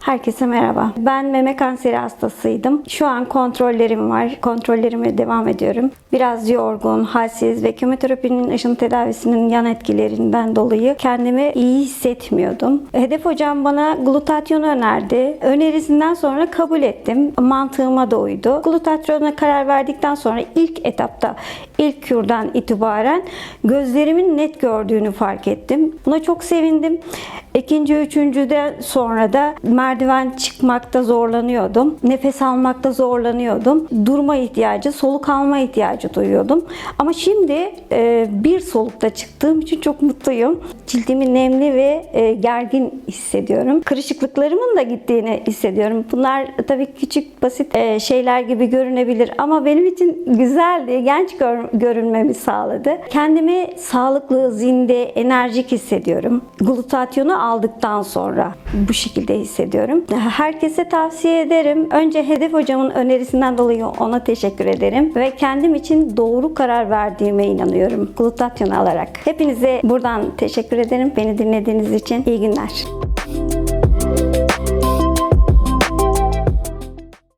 Herkese merhaba. Ben meme kanseri hastasıydım. Şu an kontrollerim var. Kontrollerime devam ediyorum. Biraz yorgun, halsiz ve kemoterapinin ışın tedavisinin yan etkilerinden dolayı kendimi iyi hissetmiyordum. Hedef hocam bana glutatyonu önerdi. Önerisinden sonra kabul ettim. Mantığıma da uydu. Glutatyona karar verdikten sonra ilk etapta, ilk kürdan itibaren gözlerimin net gördüğünü fark ettim. Buna çok sevindim. İkinci, üçüncüde sonra da merdiven çıkmakta zorlanıyordum. Nefes almakta zorlanıyordum. Durma ihtiyacı, soluk alma ihtiyacı duyuyordum. Ama şimdi e, bir solukta çıktığım için çok mutluyum. Cildimi nemli ve e, gergin hissediyorum. Kırışıklıklarımın da gittiğini hissediyorum. Bunlar tabii küçük, basit e, şeyler gibi görünebilir ama benim için güzeldi. Genç gör- görünmemi sağladı. Kendimi sağlıklı, zinde, enerjik hissediyorum. Glutatyonu aldıktan sonra bu şekilde hissediyorum. Herkese tavsiye ederim. Önce Hedef Hocam'ın önerisinden dolayı ona teşekkür ederim ve kendim için doğru karar verdiğime inanıyorum. Glutatyon alarak. Hepinize buradan teşekkür ederim. Beni dinlediğiniz için iyi günler.